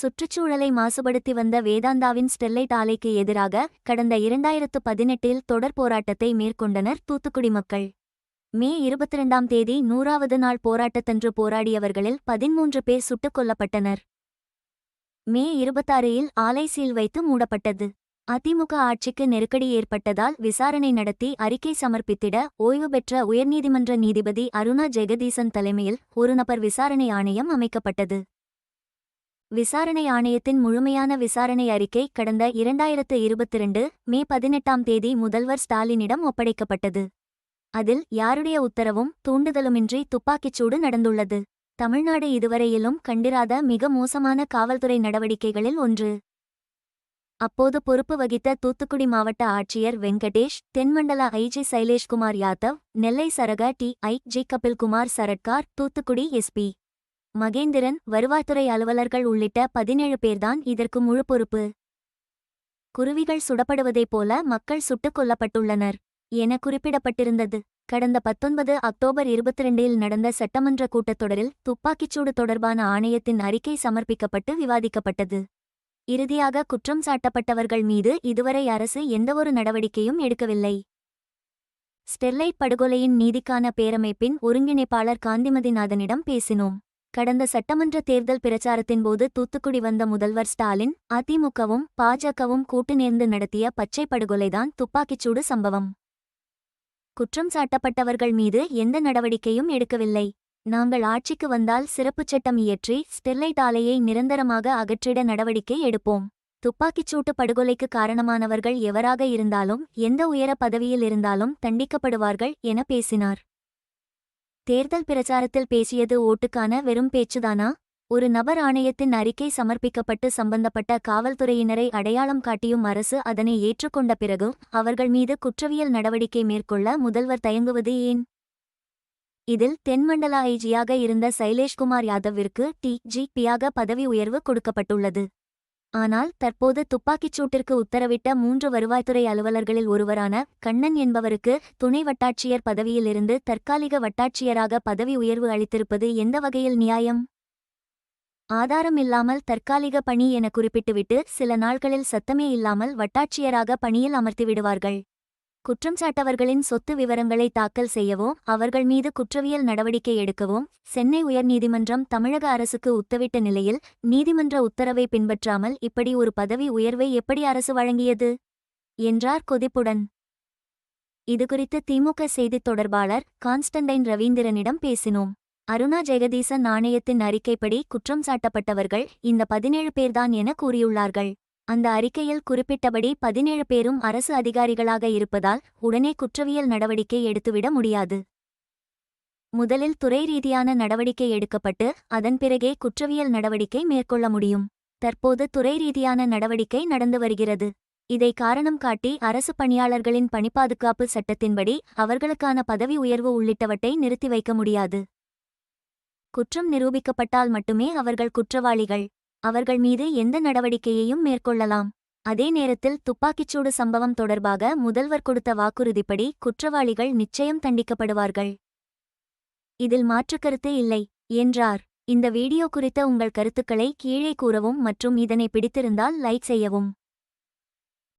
சுற்றுச்சூழலை மாசுபடுத்தி வந்த வேதாந்தாவின் ஸ்டெர்லைட் ஆலைக்கு எதிராக கடந்த இரண்டாயிரத்து பதினெட்டில் தொடர் போராட்டத்தை மேற்கொண்டனர் தூத்துக்குடி மக்கள். மே இருபத்திரண்டாம் தேதி நூறாவது நாள் போராட்டத்தன்று போராடியவர்களில் பதிமூன்று பேர் சுட்டுக் கொல்லப்பட்டனர். மே இருபத்தாறில் ஆலை சீல் வைத்து மூடப்பட்டது. அதிமுக ஆட்சிக்கு நெருக்கடி ஏற்பட்டதால் விசாரணை நடத்தி அறிக்கை சமர்ப்பித்திட ஓய்வு பெற்ற உயர்நீதிமன்ற நீதிபதி அருணா ஜெகதீசன் தலைமையில் ஒரு நபர் விசாரணை ஆணையம் அமைக்கப்பட்டது. விசாரணை ஆணையத்தின் முழுமையான விசாரணை அறிக்கை கடந்த இரண்டாயிரத்து இருபத்திரண்டு மே பதினெட்டாம் தேதி முதல்வர் ஸ்டாலினிடம் ஒப்படைக்கப்பட்டது. அதில் யாருடைய உத்தரவும் தூண்டுதலுமின்றி துப்பாக்கிச்சூடு நடந்துள்ளது. தமிழ்நாடு இதுவரையிலும் கண்டிராத மிக மோசமான காவல்துறை நடவடிக்கைகளில் ஒன்று. அப்போது பொறுப்பு வகித்த தூத்துக்குடி மாவட்ட ஆட்சியர் வெங்கடேஷ் தென்மண்டல ஐஜி சைலேஷ்குமார் யாதவ் நெல்லை சரக D I G Kapilkumar Saradkar Thoothukudi SP Mahendran வருவாய்த்துறை அலுவலர்கள் உள்ளிட்ட பதினேழு பேர்தான் இதற்கு முழு பொறுப்பு. குருவிகள் சுடப்படுவதைப் போல மக்கள் சுட்டுக் கொல்லப்பட்டுள்ளனர் என குறிப்பிடப்பட்டிருந்தது. கடந்த பத்தொன்பது அக்டோபர் இருபத்திரண்டில் நடந்த சட்டமன்ற கூட்டத்தொடரில் துப்பாக்கிச்சூடு தொடர்பான ஆணையத்தின் அறிக்கை சமர்ப்பிக்கப்பட்டு விவாதிக்கப்பட்டது. இறுதியாக குற்றம் சாட்டப்பட்டவர்கள் மீது இதுவரை அரசு எந்தவொரு நடவடிக்கையும் எடுக்கவில்லை. ஸ்டெர்லைட் படுகொலையின் நீதிக்கான பேரமைப்பின் ஒருங்கிணைப்பாளர் காந்திமதிநாதனிடம் பேசினோம். கடந்த சட்டமன்ற தேர்தல் பிரச்சாரத்தின் போது தூத்துக்குடி வந்த முதல்வர் ஸ்டாலின் அதிமுகவும் பாஜகவும் கூட்டு நேர்ந்து நடத்திய பச்சை படுகொலைதான் துப்பாக்கிச்சூடு சம்பவம். குற்றம் சாட்டப்பட்டவர்கள் மீது எந்த நடவடிக்கையும் எடுக்கவில்லை. நாங்கள் ஆட்சிக்கு வந்தால் சிறப்புச் சட்டம் இயற்றி ஸ்டெர்லைட் ஆலையை நிரந்தரமாக அகற்றிட நடவடிக்கை எடுப்போம். துப்பாக்கிச்சூட்டு படுகொலைக்கு காரணமானவர்கள் எவராக இருந்தாலும் எந்த உயர பதவியில் இருந்தாலும் தண்டிக்கப்படுவார்கள் என பேசினார். தேர்தல் பிரச்சாரத்தில் பேசியது ஓட்டுக்கான வெறும் பேச்சுதானா? ஒரு நபர் ஆணையத்தின் அறிக்கை சமர்ப்பிக்கப்பட்டு சம்பந்தப்பட்ட காவல்துறையினரை அடையாளம் காட்டியும் அரசு அதனை ஏற்றுக்கொண்ட பிறகு அவர்கள் மீது குற்றவியல் நடவடிக்கை மேற்கொள்ள முதல்வர் தயங்குவது ஏன்? இதில் தென்மண்டல ஐஜியாக இருந்த சைலேஷ்குமார் யாதவிற்கு டி. ஜி. பியாக பதவி உயர்வு கொடுக்கப்பட்டுள்ளது. ஆனால் தற்போது துப்பாக்கிச்சூட்டிற்கு உத்தரவிட்ட மூன்று வருவாய்த்துறை அலுவலர்களில் ஒருவரான கண்ணன் என்பவருக்கு துணை வட்டாட்சியர் பதவியிலிருந்து தற்காலிக வட்டாட்சியராக பதவி உயர்வு அளித்திருப்பது எந்த வகையில் நியாயம்? ஆதாரம் இல்லாமல் தற்காலிக பணி என குறிப்பிட்டுவிட்டு சில நாட்களில் சத்தமே இல்லாமல் வட்டாட்சியராக பணியில் அமர்த்திவிடுவார்கள். குற்றம் சாட்டவர்களின் சொத்து விவரங்களை தாக்கல் செய்யவோ அவர்கள் மீது குற்றவியல் நடவடிக்கை எடுக்கவும் சென்னை உயர்நீதிமன்றம் தமிழக அரசுக்கு உத்தவிட்ட நிலையில் நீதிமன்ற உத்தரவை பின்பற்றாமல் இப்படி ஒரு பதவி உயர்வை எப்படி அரசு வழங்கியது? என்றார் கொதிப்புடன். இதுகுறித்து திமுக செய்தித் தொடர்பாளர் கான்ஸ்டன்டைன் ரவீந்திரனிடம் பேசினோம். அருணா ஜெகதீசன் நாணயத்தின் அறிக்கைப்படி குற்றம் சாட்டப்பட்டவர்கள் இந்த பதினேழு பேர்தான் என கூறியுள்ளார்கள். அந்த அறிக்கையில் குறிப்பிட்டபடி பதினேழு பேரும் அரசு அதிகாரிகளாக இருப்பதால் உடனே குற்றவியல் நடவடிக்கை எடுத்துவிட முடியாது. முதலில் துறை ரீதியான நடவடிக்கை எடுக்கப்பட்டு அதன் பிறகே குற்றவியல் நடவடிக்கை மேற்கொள்ள முடியும். தற்போது துறை ரீதியான நடவடிக்கை நடந்து வருகிறது. இதை காரணம் காட்டி அரசு பணியாளர்களின் பணிப்பாதுகாப்பு சட்டத்தின்படி அவர்களுக்கான பதவி உயர்வு உள்ளிட்டவற்றை நிறுத்தி வைக்க முடியாது. குற்றம் நிரூபிக்கப்பட்டால் மட்டுமே அவர்கள் குற்றவாளிகள். அவர்கள் மீது எந்த நடவடிக்கையையும் மேற்கொள்ளலாம். அதே நேரத்தில் துப்பாக்கிச்சூடு சம்பவம் தொடர்பாக முதல்வர் கொடுத்த வாக்குறுதிப்படி குற்றவாளிகள் நிச்சயம் தண்டிக்கப்படுவார்கள். இதில் மாற்றுக்கருத்து இல்லை என்றார். இந்த வீடியோ குறித்த உங்கள் கருத்துக்களை கீழே கூறவும் மற்றும் இதனை பிடித்திருந்தால் லைக் செய்யவும்.